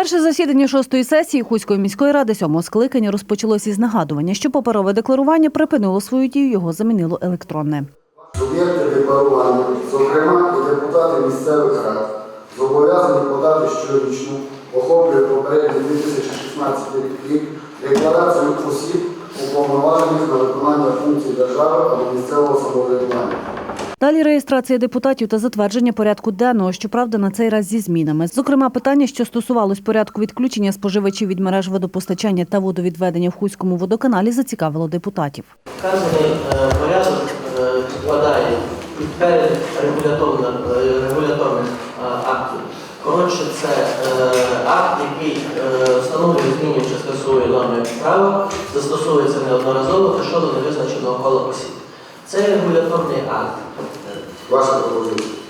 Перше засідання шостої сесії Хуської міської ради сьомого скликання розпочалося із нагадування, що паперове декларування припинило свою дію, його замінило електронне. Суб'єкти декларування, зокрема і депутати місцевих рад, зобов'язані подати щорічну, охоплює попередній 2016 рік декларацію осіб, уповноважених на виконання функцій держави або місцевого самоврядування. Далі реєстрація депутатів та затвердження порядку денного, щоправда, на цей раз зі змінами. Зокрема, питання, що стосувалось порядку відключення споживачів від мереж водопостачання та водовідведення в Хуському водоканалі, зацікавило депутатів. Вказаний е, порядок е, складає під перелік регуляторних, е, регуляторних е, актів. Коротше, це е, акт, який е, встановлює змінює чи скасує норми права, застосовується неодноразово та щодо невизначеного кола осіб. Це регуляторний акт. Ваша пропозиція.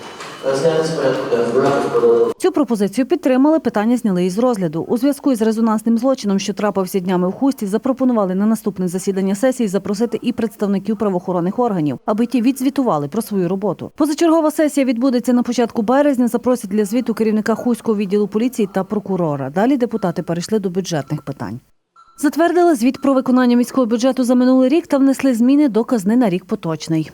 Е. Цю пропозицію підтримали, питання зняли із розгляду. У зв'язку із резонансним злочином, що трапився днями в Хусті, запропонували на наступне засідання сесії запросити і представників правоохоронних органів, аби ті відзвітували про свою роботу. Позачергова сесія відбудеться на початку березня. Запросять для звіту керівника Хуського відділу поліції та прокурора. Далі депутати перейшли до бюджетних питань. Затвердили звіт про виконання міського бюджету за минулий рік та внесли зміни до казни на рік поточний.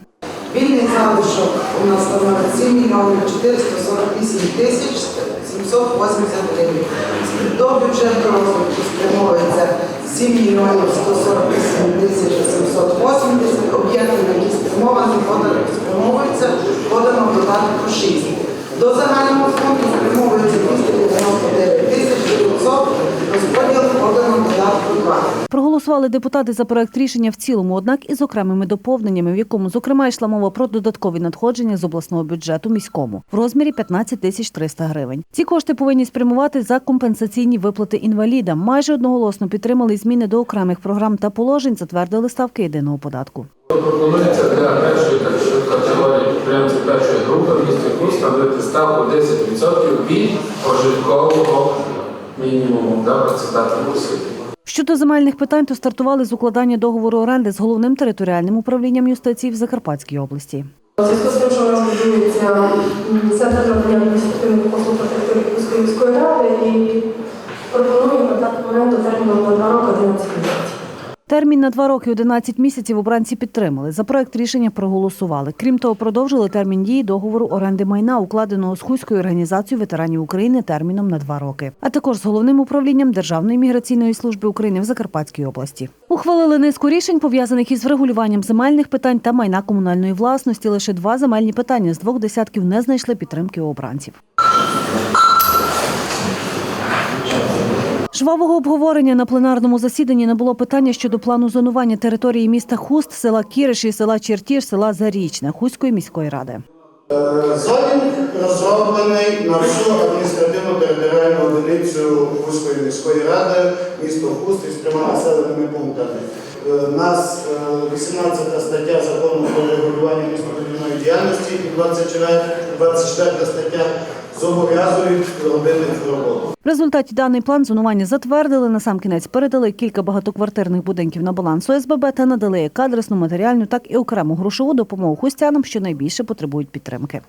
Вільний залишок у нас становить 7 мільйонів 448 тисяч 780 гривень. До бюджету розвитку спрямовується 7 мільйонів 148 тисяч 780. Об'єкти, Проголосували депутати за проект рішення в цілому, однак із окремими доповненнями, в якому, зокрема, йшла мова про додаткові надходження з обласного бюджету міському в розмірі 15 тисяч 300 гривень. Ці кошти повинні спрямувати за компенсаційні виплати інвалідам. Майже одноголосно підтримали зміни до окремих програм та положень, затвердили ставки єдиного податку. Пропонується для першої категорії підприємців першої групи в місті ставку 10% від прожиткового мінімуму для працездатних осіб. Щодо земельних питань, то стартували з укладання договору оренди з головним територіальним управлінням юстиції в Закарпатській області. У зв'язку з тим, що у нас будується центр надання адміністративних послуг на території міської ради і пропонуємо надати оренду терміном на два роки 11 місяців. Термін на два роки 11 місяців обранці підтримали. За проект рішення проголосували. Крім того, продовжили термін дії договору оренди майна, укладеного з Хуською організацією ветеранів України терміном на два роки, а також з головним управлінням Державної міграційної служби України в Закарпатській області. Ухвалили низку рішень, пов'язаних із врегулюванням земельних питань та майна комунальної власності. Лише два земельні питання з двох десятків не знайшли підтримки обранців. Жвавого обговорення на пленарному засіданні не було питання щодо плану зонування території міста Хуст, села Кіриші, села Чертіж, села Зарічне Хуської міської ради. Зонінг розроблений на всю адміністративну територіальну одиницю Хуської міської ради, місто Хуст із трьома населеними пунктами. Е, Нас е, 18 стаття закону про регулювання містобудівної діяльності і 24, 24 стаття зобов'язують робити цю роботу. В результаті даний план зонування затвердили. Насамкінець передали кілька багатоквартирних будинків на баланс ОСББ та надали як адресну, матеріальну, так і окрему грошову допомогу хустянам, що найбільше потребують підтримки.